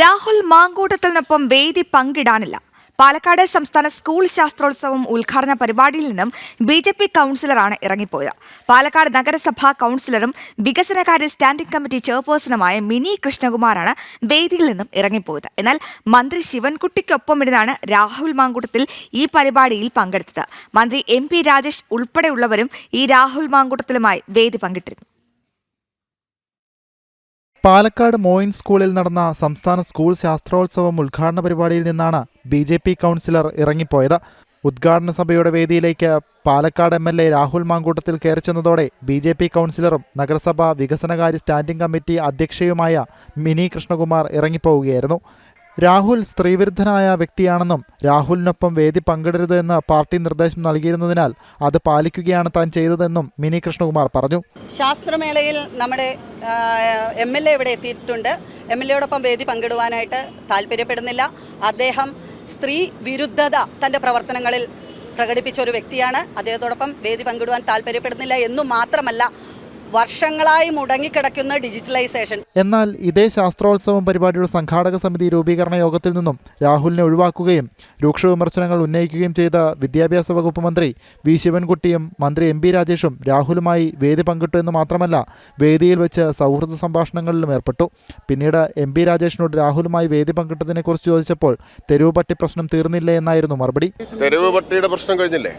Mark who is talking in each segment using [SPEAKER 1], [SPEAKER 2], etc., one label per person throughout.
[SPEAKER 1] രാഹുൽ മാങ്കൂട്ടത്തിനൊപ്പം വേദി പങ്കിടാനില്ല. പാലക്കാട് സംസ്ഥാന സ്കൂൾ ശാസ്ത്രോത്സവം ഉദ്ഘാടന പരിപാടിയിൽ നിന്നും ബി ജെ പി കൗൺസിലറാണ് ഇറങ്ങിപ്പോയത്. പാലക്കാട് നഗരസഭാ കൗൺസിലറും വികസനകാര്യ സ്റ്റാൻഡിംഗ് കമ്മിറ്റി ചെയർപേഴ്സണുമായ മിനി കൃഷ്ണകുമാറാണ് വേദിയിൽ നിന്നും ഇറങ്ങിപ്പോയത്. എന്നാൽ മന്ത്രി ശിവൻകുട്ടിക്കൊപ്പം ഇരുന്നാണ് രാഹുൽ മാങ്കൂട്ടത്തിൽ ഈ പരിപാടിയിൽ പങ്കെടുത്തത്. മന്ത്രി എം രാജേഷ് ഉൾപ്പെടെയുള്ളവരും ഈ രാഹുൽ മാങ്കൂട്ടത്തിലുമായി വേദി പങ്കിട്ടിരുന്നു.
[SPEAKER 2] പാലക്കാട് മോയിൻ സ്കൂളിൽ നടന്ന സംസ്ഥാന സ്കൂൾ ശാസ്ത്രോത്സവം ഉദ്ഘാടന പരിപാടിയിൽ നിന്നാണ് ബി ജെ പി കൗൺസിലർ ഇറങ്ങിപ്പോയത്. ഉദ്ഘാടന സഭയുടെ വേദിയിലേക്ക് Palakkad M L A Rahul Mankoottathil കയറി ചെന്നതോടെ ബി ജെ പി കൗൺസിലറും നഗരസഭാ വികസനകാര്യ സ്റ്റാൻഡിംഗ് കമ്മിറ്റി അധ്യക്ഷയുമായ മിനി കൃഷ്ണകുമാർ ഇറങ്ങിപ്പോവുകയായിരുന്നു. രാഹുൽ സ്ത്രീവിരുദ്ധനായ വ്യക്തിയാണെന്നും രാഹുലിനൊപ്പം വേദി പങ്കിടരുത് എന്ന് പാർട്ടി നിർദ്ദേശം നൽകിയിരുന്നതിനാൽ അത് പാലിക്കുകയാണ് താൻ ചെയ്തതെന്നും മിനി കൃഷ്ണകുമാർ പറഞ്ഞു.
[SPEAKER 3] ശാസ്ത്രമേളയിൽ നമ്മുടെ എം എൽ എ ഇവിടെ എത്തിയിട്ടുണ്ട്. എം എൽ എയോടൊപ്പം വേദി പങ്കിടുവാനായിട്ട് താല്പര്യപ്പെടുന്നില്ല. അദ്ദേഹം സ്ത്രീ വിരുദ്ധത തന്റെ പ്രവർത്തനങ്ങളിൽ പ്രകടിപ്പിച്ച ഒരു വ്യക്തിയാണ്. അദ്ദേഹത്തോടൊപ്പം വേദി പങ്കിടുവാൻ താല്പര്യപ്പെടുന്നില്ല എന്നു മാത്രമല്ല വർഷങ്ങളായി മുടങ്ങിക്കിടക്കുന്ന ഡിജിറ്റലൈസേഷൻ.
[SPEAKER 2] എന്നാൽ ഇതേ ശാസ്ത്രോത്സവം പരിപാടിയുടെ സംഘാടക സമിതി രൂപീകരണ യോഗത്തിൽ നിന്നും രാഹുലിനെ ഒഴിവാക്കുകയും രൂക്ഷ വിമർശനങ്ങൾ ഉന്നയിക്കുകയും ചെയ്ത വിദ്യാഭ്യാസ വകുപ്പ് മന്ത്രി വി. ശിവൻകുട്ടിയും മന്ത്രി എം. പി. രാജേഷും രാഹുലുമായി വേദി പങ്കിട്ടു എന്ന് മാത്രമല്ല വേദിയിൽ വെച്ച് സൗഹൃദ സംഭാഷണങ്ങളിലും ഏർപ്പെട്ടു. പിന്നീട് എം. പി. രാജേഷിനോട് രാഹുലുമായി വേദി പങ്കിട്ടതിനെക്കുറിച്ച് ചോദിച്ചപ്പോൾ തെരുവ് പട്ടി പ്രശ്നം തീർന്നില്ല എന്നായിരുന്നു മറുപടി.
[SPEAKER 4] തെരുവ് പട്ടിയുടെ പ്രശ്നം കഴിഞ്ഞില്ലേ?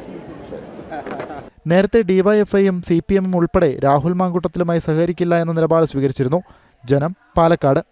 [SPEAKER 2] നേരത്തെ ഡിവൈഎഫ്ഐയും സി പി എമ്മും ഉൾപ്പെടെ രാഹുൽ മാങ്കൂട്ടത്തിലുമായി സഹകരിക്കില്ല എന്ന നിലപാട് സ്വീകരിച്ചിരുന്നു. ജനം പാലക്കാട്.